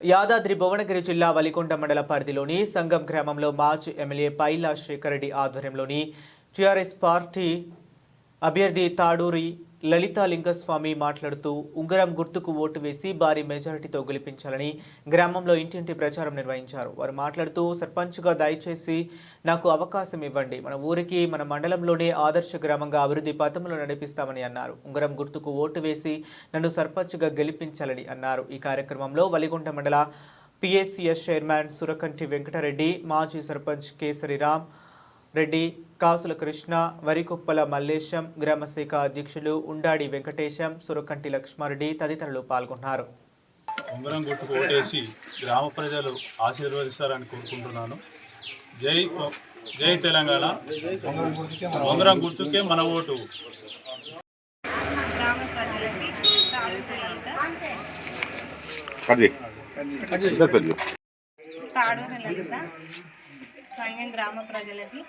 యాదాద్రి భువనగిరి జిల్లా వలికొండ మండల పరిధిలోని సంగం గ్రామంలో మాజీ ఎమ్మెల్యే పైలా శేఖర్ రెడ్డి ఆధ్వర్యంలోని టీఆర్ఎస్ పార్టీ అభ్యర్థి తాడూరి లలితా లింగస్వామి మాట్లాడుతూ ఉంగరం గుర్తుకు ఓటు వేసి భారీ మెజారిటీతో గెలిపించాలని గ్రామంలో ఇంటింటి ప్రచారం నిర్వహించారు. వారు మాట్లాడుతూ సర్పంచ్గా దయచేసి నాకు అవకాశం ఇవ్వండి. మన ఊరికి మన మండలంలోనే ఆదర్శ గ్రామంగా అభివృద్ధి పథంలో నడిపిస్తామని అన్నారు. ఉంగరం గుర్తుకు ఓటు వేసి నన్ను సర్పంచ్గా గెలిపించాలని అన్నారు. ఈ కార్యక్రమంలో వలిగొండ మండల పిఎస్సిఎస్ చైర్మన్ సురకంటి వెంకటరెడ్డి మాజీ సర్పంచ్ కేసరిరామ్ రెడ్డి కాసుల కృష్ణ వరికుప్పల మల్లేశం గ్రామశాఖ అధ్యక్షులు ఉండాడి వెంకటేశం సురకంటి లక్ష్మారెడ్డి తదితరులు పాల్గొన్నారు. ఉంగరం గుర్తుకు ఓటేసి గ్రామ ప్రజలు ఆశీర్వదిస్తారని కోరుకుంటున్నాను. జై జై తెలంగాణ. ఉంగరం గుర్తుకే మన ఓటు. గ్రామ సంఘం గ్రామ ప్రజలకి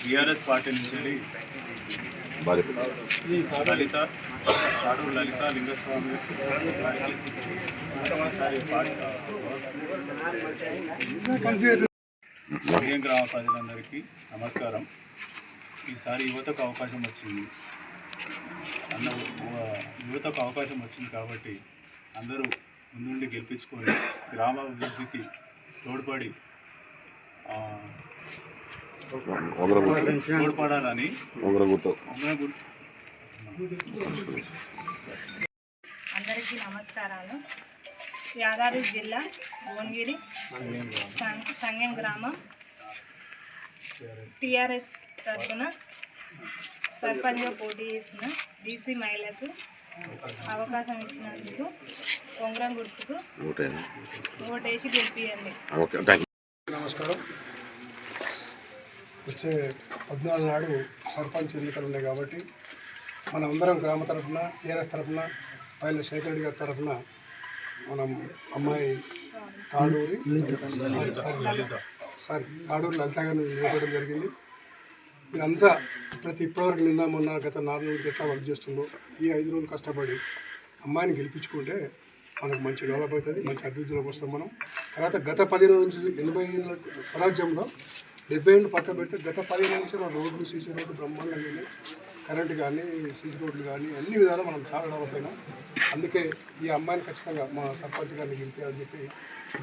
టీఆర్ఎస్ పార్టీ నుంచి లలిత తాడు లలిత లింగస్వామి గ్రామ ప్రజలందరికీ నమస్కారం ఈసారి యువతకు అవకాశం వచ్చింది. అన్న యువతకు అవకాశం వచ్చింది కాబట్టి అందరూ ముందుండి గెలిపించుకొని గ్రామ అభివృద్ధికి తోడ్పడి తోడ్పడాలని అందరికీ నమస్కారాలు. యాదాద్రి జిల్లా భువనగిరి సం- సంగం గ్రామం టిఆర్ఎస్ తరఫున సర్పంచ్గా పోటీ చేసిన బీసీ మహిళలకు అవకాశం ఇచ్చినందుకు ఉంగరం గుర్తుకు ఓటేసి గెలిపియండి. నమస్కారం. వచ్చే పద్నాలుగు నాడు సర్పంచ్ ఎన్నికలు ఉన్నాయి కాబట్టి మన అందరం గ్రామ తరఫున టీఆర్ఎస్ తరఫున పైల శేఖర్ రెడ్డి గారి తరఫున మనం అమ్మాయి తాడూరి సారీ, సారీ తాడూరి లలిత గారిని నిలబడడం జరిగింది. మీరంతా ప్రతి ఇప్పటివరకు నిన్న మొన్న గత నాలుగు రోజులు ఎట్లా వర్క్ చేస్తుందో ఈ ఐదు రోజులు కష్టపడి అమ్మాయిని గెలిపించుకుంటే మనకు మంచి డెవలప్ అవుతుంది మంచి అభివృద్ధిలోకి వస్తాం మనం. తర్వాత గత పదిహేను నుంచి ఎనభై ఏళ్ళ స్వరాజ్యంలో డెబ్బై ఏళ్ళు పక్క పెడితే గత పదిహేను నుంచి మన రోడ్లు సీసీ రోడ్లు బ్రహ్మాండంగా కానీ కరెంటు కానీ సీసీ రోడ్లు కానీ అన్ని విధాలు మనం చాలా డెవలప్ అయినాం. అందుకే ఈ అమ్మాయిని ఖచ్చితంగా మా సర్పంచ్ గారిని గెలిపారని చెప్పి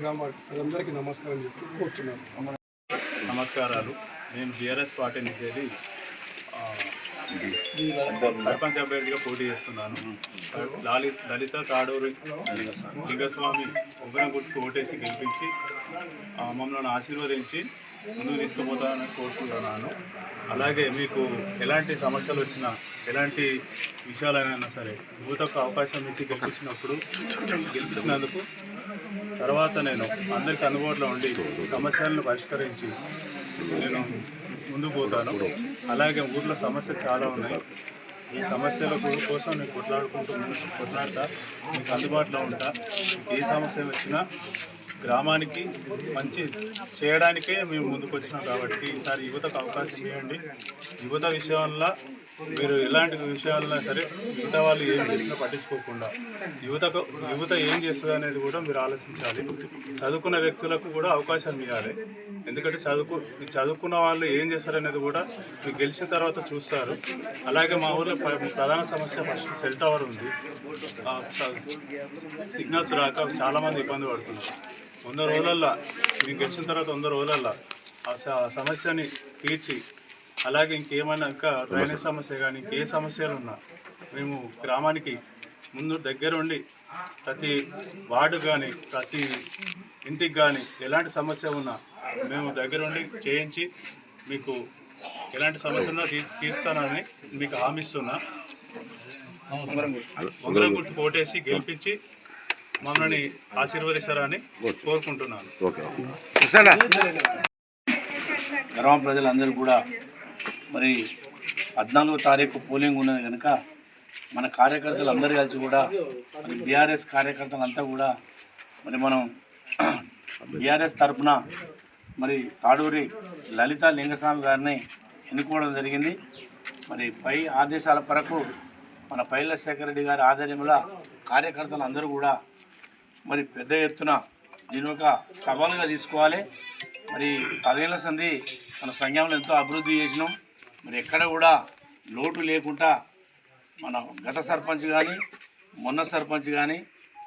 గ్రామ ప్రజలందరికీ నమస్కారం చెప్పి కోరుతున్నాను. నమస్కారాలు. నేను బీఆర్ఎస్ పార్టీ నుంచి వెళ్ళి ఆ, సర్పంచ్ అభ్యర్థిగా పోటీ చేస్తున్నాను. లాలి లలిత తాడూరి లింగస్వామి ఉంగరం గుర్తుకు ఓటేసి గెలిపించి మమ్మల్ని ఆశీర్వదించి ముందుకు తీసుకుపోతానని కోరుకుంటున్నాను. అలాగే మీకు ఎలాంటి సమస్యలు వచ్చినా ఎలాంటి విషయాలైనా సరే యువతకు అవకాశం ఇచ్చి గెలిపించినప్పుడు గెలిపించినందుకు తర్వాత నేను అందరికి అందుబాటులో ఉండి సమస్యలను పరిష్కరించి నేను ముందు పోతాను. అలాగే ఊర్లో సమస్య చాలా ఉన్నాయి. ఈ సమస్యల కోసం నేను కొట్లాడుకుంటూ కొట్లాడతా మీకు అందుబాటులో ఉంటా. ఏ సమస్య వచ్చినా గ్రామానికి మంచి చేయడానికే మేము ముందుకు వచ్చినాం కాబట్టి ఈసారి యువతకు అవకాశం ఇవ్వండి. యువత విషయంలో మీరు ఎలాంటి విషయాల్లో సరే మిగతా వాళ్ళు ఏం చేసినా పట్టించుకోకుండా యువతకు యువత ఏం చేస్తుంది అనేది కూడా మీరు ఆలోచించాలి. చదువుకున్న వ్యక్తులకు కూడా అవకాశం ఇవ్వాలి. ఎందుకంటే చదువుకు చదువుకున్న వాళ్ళు ఏం చేస్తారనేది కూడా మీరు గెలిచిన తర్వాత చూస్తారు. అలాగే మా ఊర్లో ప్రధాన సమస్య ఫస్ట్ సెల్ టవర్ ఉంది. సిగ్నల్స్ రాక చాలామంది ఇబ్బంది పడుతున్నారు. వంద రోజులల్లో మేము గెలిచిన తర్వాత వంద రోజులల్లో ఆ సమస్యని తీర్చి అలాగే ఇంకేమైనా ఇంకా డ్రైనేజ్ సమస్య కానీ ఇంకే సమస్యలు ఉన్నా మేము గ్రామానికి ముందు దగ్గరుండి ప్రతి వార్డు కానీ ప్రతి ఇంటికి కానీ ఎలాంటి సమస్య ఉన్నా మేము దగ్గరుండి చేయించి మీకు ఎలాంటి సమస్య ఉన్నా తీ తీర్స్తానని మీకు హామీ ఇస్తున్నా. ఉంగరం గుర్తు కోటేసి గెలిపించి మమ్మల్ని ఆశీర్వదిస్తారని కోరుకుంటున్నాను. గ్రామ ప్రజలందరూ కూడా మరి పద్నాలుగో తారీఖు పోలింగ్ ఉన్నది కనుక మన కార్యకర్తలు అందరూ కలిసి కూడా మరి బీఆర్ఎస్ కార్యకర్తలంతా కూడా మరి మనం బీఆర్ఎస్ తరఫున మరి తాడూరి లలిత లింగస్వామి గారిని ఎన్నుకోవడం జరిగింది. మరి పై ఆదేశాల వరకు మన పైల శేఖర్ రెడ్డి గారి ఆధ్వర్యంలో కార్యకర్తలు అందరూ కూడా మరి పెద్ద ఎత్తున దీని ఒక సవాలుగా తీసుకోవాలి. మరి పదేళ్ళ సంధి మన సంఘంలో ఎంతో అభివృద్ధి చేసినాం. మరి ఎక్కడ కూడా లోటు లేకుండా మన గత సర్పంచ్ కానీ మొన్న సర్పంచ్ కానీ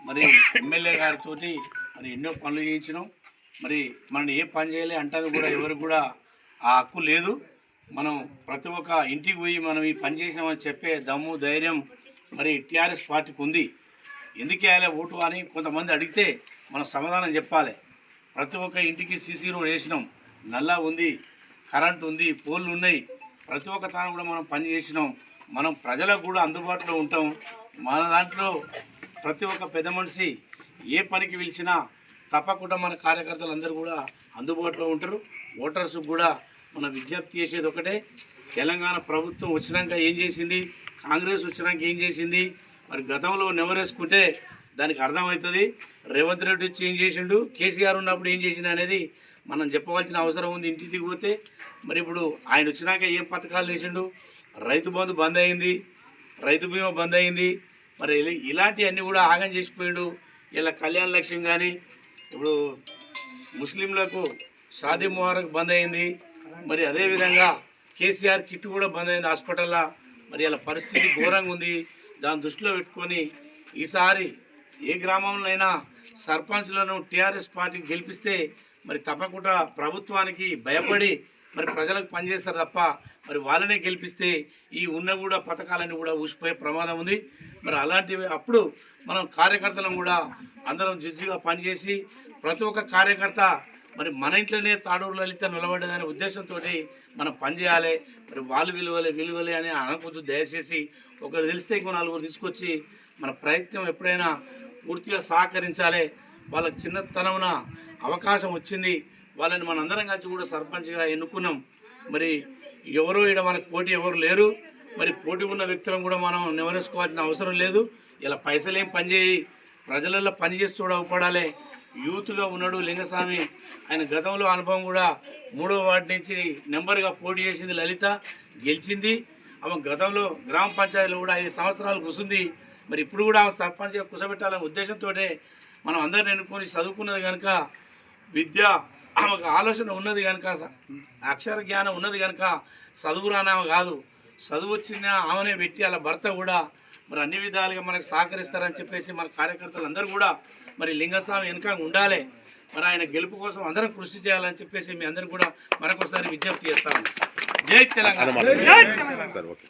మరి ఎమ్మెల్యే గారితో మరి ఎన్నో పనులు చేయించినాం. మరి మనం ఏ పని చేయాలి అంటే కూడా ఎవరికి కూడా ఆ హక్కు లేదు. మనం ప్రతి ఒక్క ఇంటికి పోయి మనం ఈ పని చేసామని చెప్పే దమ్ము ధైర్యం మరి టీఆర్ఎస్ పార్టీకి ఉంది. ఎందుకు వేయాలి ఓటు అని కొంతమంది అడిగితే మనం సమాధానం చెప్పాలి. ప్రతి ఒక్క ఇంటికి సీసీ రోడ్ వేసినాం. నల్లా ఉంది కరెంట్ ఉంది పోల్లు ఉన్నాయి. ప్రతి ఒక్క తాను కూడా మనం పని చేసినాం. మనం ప్రజలకు కూడా అందుబాటులో ఉంటాం. మన దాంట్లో ప్రతి ఒక్క పెద్ద మనిషి ఏ పనికి పిలిచినా తప్పకుండా మన కార్యకర్తలు అందరూ కూడా అందుబాటులో ఉంటారు. ఓటర్స్ కూడా మన విజ్ఞప్తి చేసేది ఒకటే. తెలంగాణ ప్రభుత్వం వచ్చినాక ఏం చేసింది? కాంగ్రెస్ వచ్చినాక ఏం చేసింది? మరి గతంలో నెవరేసుకుంటే దానికి అర్థమవుతుంది. రేవంత్ రెడ్డి వచ్చి ఏం చేసిండు? కేసీఆర్ ఉన్నప్పుడు ఏం చేసిండు అనేది మనం చెప్పవలసిన అవసరం ఉంది. ఇంటికి పోతే మరి ఇప్పుడు ఆయన వచ్చినాక ఏం పథకాలు చేసిండు? రైతు బంధు బంద్ అయింది. రైతు బీమా బంద్ అయింది. మరి ఇలాంటివన్నీ కూడా ఆగం చేసిపోయిండు. ఇలా కళ్యాణ లక్ష్యం కానీ ఇప్పుడు ముస్లింలకు షాదీ ముబారక్ బంద్ అయింది. మరి అదేవిధంగా కేసీఆర్ కిట్ కూడా బంద్ అయింది హాస్పిటల్లో. మరి ఇలా పరిస్థితి ఘోరంగా ఉంది. దాన్ని దృష్టిలో పెట్టుకొని ఈసారి ఏ గ్రామంలో అయినా సర్పంచ్లను టీఆర్ఎస్ పార్టీకి గెలిపిస్తే మరి తప్పకుండా ప్రభుత్వానికి భయపడి మరి ప్రజలకు పనిచేస్తారు తప్ప మరి వాళ్ళనే గెలిపిస్తే ఈ ఉన్న కూడా పథకాలన్నీ కూడా ఊసిపోయే ప్రమాదం ఉంది. మరి అలాంటివి అప్పుడు మనం కార్యకర్తలను కూడా అందరం జిజ్జుగా పనిచేసి ప్రతి ఒక్క కార్యకర్త మరి మన ఇంట్లోనే తాడూరు లలిత నిలబడేదనే ఉద్దేశంతో మనం పనిచేయాలి మరి వాళ్ళు విలువలే విలువలే అని అనకొద్దు దయచేసి ఒకరు తెలిస్తే ఇంకో నలుగురు తీసుకొచ్చి మన ప్రయత్నం ఎప్పుడైనా పూర్తిగా సహకరించాలి. వాళ్ళకి చిన్నతనమున అవకాశం వచ్చింది. వాళ్ళని మనందరం కలిసి కూడా సర్పంచ్గా ఎన్నుకున్నాం. మరి ఎవరో ఇక్కడ మనకు పోటీ ఎవరు లేరు. మరి పోటీ ఉన్న వ్యక్తులను కూడా మనం నివరేసుకోవాల్సిన అవసరం లేదు. ఇలా పైసలేం పనిచేయి ప్రజలలో పనిచేసి చూడ అవపడాలి యూత్గా ఉన్నాడు లింగస్వామి. ఆయన గతంలో అనుభవం కూడా మూడో వార్డు నుంచి నెంబర్గా పోటీ చేసింది లలిత గెలిచింది. ఆమె గతంలో గ్రామ పంచాయతీలో కూడా ఐదు సంవత్సరాలు కూసుంది. మరి ఇప్పుడు కూడా ఆమె సర్పంచ్గా కుసబెట్టాలనే ఉద్దేశంతో మనం అందరిని ఎన్నుకొని చదువుకున్నది కనుక విద్య ఆమెకు ఆలోచన ఉన్నది కనుక అక్షర జ్ఞానం ఉన్నది కనుక చదువు రానామె కాదు. చదువు వచ్చింది ఆమెనే పెట్టి అలా భర్త కూడా మరి అన్ని విధాలుగా మనకు సహకరిస్తారని చెప్పేసి మన కార్యకర్తలు అందరూ కూడా మరి లింగస్వామి వెనుక ఉండాలి. మరి ఆయన గెలుపు కోసం అందరం కృషి చేయాలని చెప్పేసి మీ అందరూ కూడా మరొకసారి విజ్ఞప్తి చేస్తాను జై తెలంగాణ. సరే ఓకే.